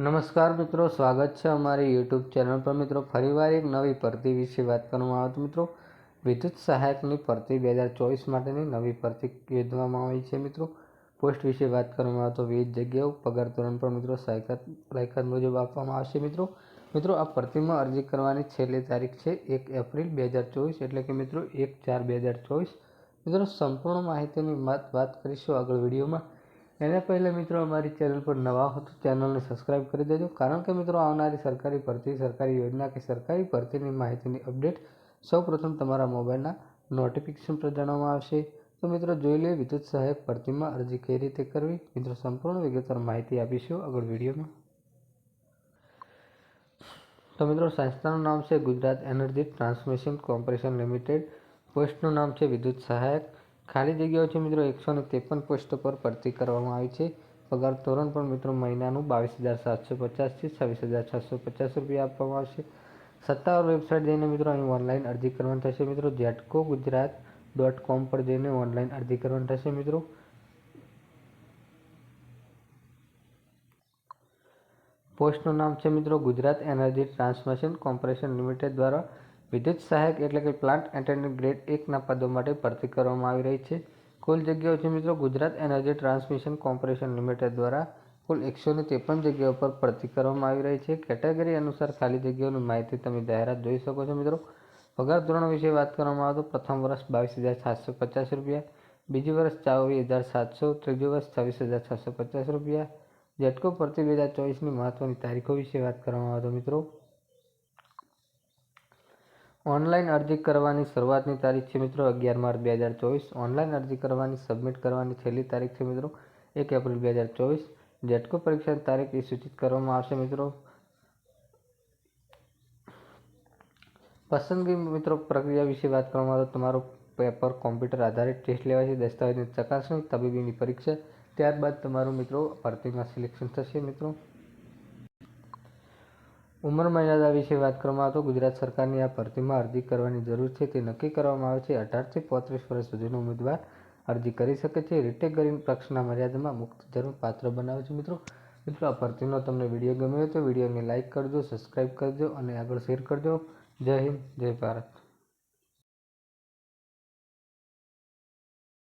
નમસ્કાર મિત્રો, સ્વાગત છે અમારી યુટ્યુબ ચેનલ પર. મિત્રો, ફરીવાર એક નવી ભરતી વિશે વાત કરવામાં આવે તો મિત્રો, વિદ્યુત સહાયકની ભરતી બે હજાર ચોવીસ માટેની નવી ભરતી યોજવામાં આવી છે મિત્રો. પોસ્ટ વિશે વાત કરવામાં આવે તો વિવિધ જગ્યાઓ પગાર ધોરણ પર મિત્રો લાયકાત લાયકાત મુજબ આપવામાં આવશે મિત્રો. મિત્રો, આ ભરતીમાં અરજી કરવાની છેલ્લી તારીખ છે એક એપ્રિલ બે હજાર ચોવીસ, એટલે કે મિત્રો એક ચાર બે હજાર ચોવીસ. મિત્રો, સંપૂર્ણ માહિતીની વાત વાત કરીશું આગળ વિડીયોમાં. એના પહેલાં મિત્રો અમારી ચેનલ પર નવા હો તો ચેનલને સબસ્ક્રાઇબ કરી દેજો. કારણ કે મિત્રો આવનારી સરકારી ભરતી, સરકારી યોજના કે સરકારી ભરતીની માહિતીની અપડેટ સૌપ્રથમ તમારા મોબાઈલના નોટિફિકેશન પર જણાવવામાં આવશે. તો મિત્રો જોઈ લઈએ વિદ્યુત સહાયક ભરતીમાં અરજી કઈ રીતે કરવી? મિત્રો સંપૂર્ણ વિગતવાર માહિતી આપીશું આગળ વિડીયોમાં. તો મિત્રો સંસ્થાનું નામ છે Gujarat energy transmission corporation limited. પોસ્ટનું નામ છે વિદ્યુત સહાયક. ખાલી જગ્યાઓ છે મિત્રો એકસો ને ત્રેપન પોસ્ટ પર ભરતી કરવામાં આવી છે. પગાર ધોરણ પણ મિત્રો મહિનાનું બાવીસ હજાર સાતસો પચાસથી છવ્વીસ હજાર છસો પચાસ રૂપિયા આપવામાં આવશે. સત્તાવાર વેબસાઇટ જઈને મિત્રો અહીં ઓનલાઈન અરજી કરવાની થશે મિત્રો. જેટકો ગુજરાત ડોટ કોમ પર જઈને ઓનલાઈન અરજી કરવાની થશે મિત્રો. પોસ્ટનું નામ છે મિત્રો Gujarat energy transmission corporation limited દ્વારા વિદ્યુત સહાયક એટલે કે પ્લાન્ટ એટેન્ડન્ટ ગ્રેડ એકના પદો માટે ભરતી કરવામાં આવી રહી છે. કુલ જગ્યાઓ છે મિત્રો Gujarat energy transmission corporation limited દ્વારા કુલ એકસો ને ત્રેપન જગ્યાઓ પર ભરતી કરવામાં આવી રહી છે. કેટેગરી અનુસાર ખાલી જગ્યાઓની માહિતી તમે જાહેરાત જોઈ શકો છો મિત્રો. પગાર ધોરણ વિશે વાત કરવામાં આવે તો પ્રથમ વર્ષ બાવીસ હજાર સાતસો પચાસ રૂપિયા, બીજી વર્ષ ચોવીસ હજાર સાતસો, ત્રીજું વર્ષ છવ્વીસ હજાર છસો પચાસ રૂપિયા. ઝટકો પરથી બે હજાર ચોવીસની મહત્વની તારીખો વિશે વાત કરવામાં આવે તો મિત્રો ઓનલાઈન અરજી કરવાની શરૂઆતની તારીખ છે મિત્રો અગિયાર માર્ચ બે હજાર ચોવીસ. ઓનલાઈન અરજી કરવાની, સબમિટ કરવાની છેલ્લી તારીખ છે મિત્રો એક એપ્રિલ બે હજાર ચોવીસ. જેટકો પરીક્ષાની તારીખ એ સૂચિત કરવામાં આવશે મિત્રો. પસંદગી મિત્રો પ્રક્રિયા વિશે વાત કરવામાં આવે તો તમારો પેપર, કોમ્પ્યુટર આધારિત ટેસ્ટ લેવાય છે, દસ્તાવેજની ચકાસણી, તબીબીની પરીક્ષા, ત્યારબાદ તમારું મિત્રો ભરતીમાં સિલેક્શન થશે મિત્રો. ઉંમર મર્યાદા વિશે વાત કરવામાં આવે તો ગુજરાત સરકારની આ ભરતીમાં અરજી કરવાની જરૂર છે તે નક્કી કરવામાં આવે છે. અઢારથી પોત્રીસ વર્ષ સુધીનો ઉમેદવાર અરજી કરી શકે છે. રિટેક રિટેગરી પક્ષના મર્યાદામાં મુક્ત જરૂર પાત્ર બનાવે છે. મિત્રો મિત્રો, આ ભરતીનો તમને વીડિયો ગમ્યો હોય તો વિડીયોને લાઇક કરજો સબસ્ક્રાઈબ કરજો અને આગળ શેર કરજો. જય હિન્દ, જય ભારત.